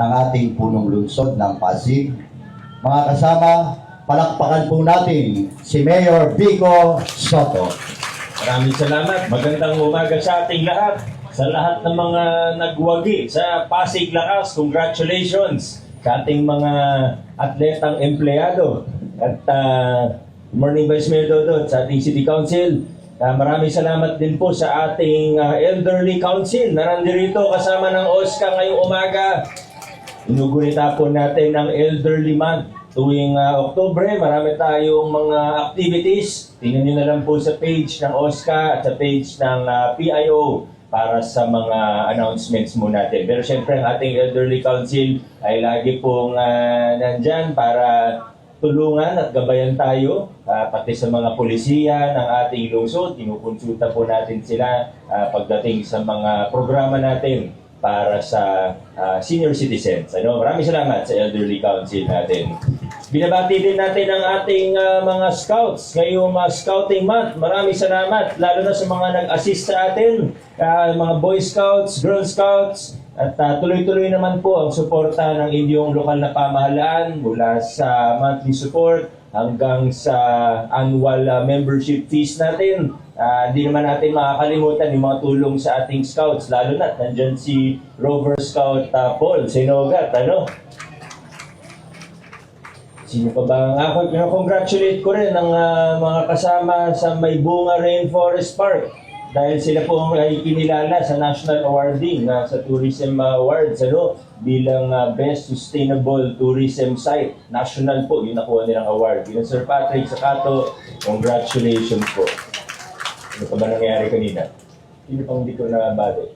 ng ating punong lungsod ng Pasig. Mga kasama, palakpakan po natin si Mayor Vico Soto. Maraming salamat. Magandang umaga sa ating lahat. Sa lahat ng mga nagwagi sa Pasig Lakas, congratulations sa ating mga atletang empleyado. At uh, Morning Vice Mayor Dodot sa ating City Council. Uh, maraming salamat din po sa ating uh, Elderly Council na nandirito kasama ng OSCA ngayong umaga. Inugunita po natin ang Elderly Month. Tuwing uh, Oktobre, marami tayong mga activities. Tingnan nyo na lang po sa page ng OSCA at sa page ng uh, PIO para sa mga announcements mo natin. Pero syempre, ang ating Elderly Council ay lagi pong uh, nandyan para tulungan at gabayan tayo, ah, pati sa mga polisiya ng ating lungsod. Kinukonsulta po natin sila ah, pagdating sa mga programa natin para sa ah, senior citizens. Ano? Maraming salamat sa Elderly Council natin. Binabati din natin ang ating ah, mga scouts ngayong ah, scouting month. Maraming salamat lalo na sa mga nag-assist sa atin, ah, mga Boy Scouts, Girl Scouts, at ah, tuloy-tuloy naman po ang suporta ng inyong lokal na pamahalaan mula sa monthly support hanggang sa annual ah, membership fees natin. Ah, Hindi naman natin makakalimutan yung mga tulong sa ating scouts, lalo na nandyan si Rover Scout ah, Paul Sinogat, ano? Sino pa ba ako? Congratulate ko rin ang ah, mga kasama sa May Bunga Rainforest Park dahil sila po ay kinilala sa national awarding ah, sa Tourism Awards ano, bilang ah, Best Sustainable Tourism Site. National po, yun nakuha nilang award. Yun Sir Patrick Sakato, congratulations po. Ano pa ba nangyari kanina? Sino pang hindi ko nabati?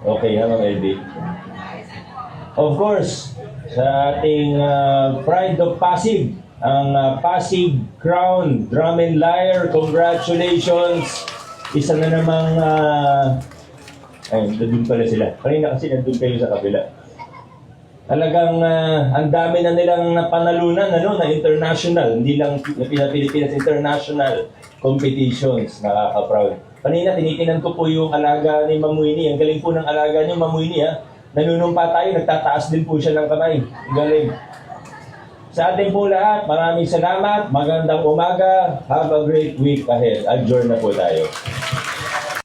Okay ha, Ma'am LB? Of course, sa ating uh, Pride of Pasig, ang uh, Pasig Crown Drum and Lyre, congratulations! Isa na namang, uh, ay, nandun pala sila. Kanina kasi nandun kayo sa kabila. Talagang uh, ang dami na nilang napanalunan ano, na international, hindi lang na Pilipinas international competitions, nakaka-proud. Kanina tinitinan ko po yung alaga ni Mamuini. Ang galing po ng alaga ni Mamuini ha. Nanunumpa tayo, nagtataas din po siya ng kamay. Ang galing. Sa ating po lahat, maraming salamat. Magandang umaga. Have a great week ahead. Adjourn na po tayo.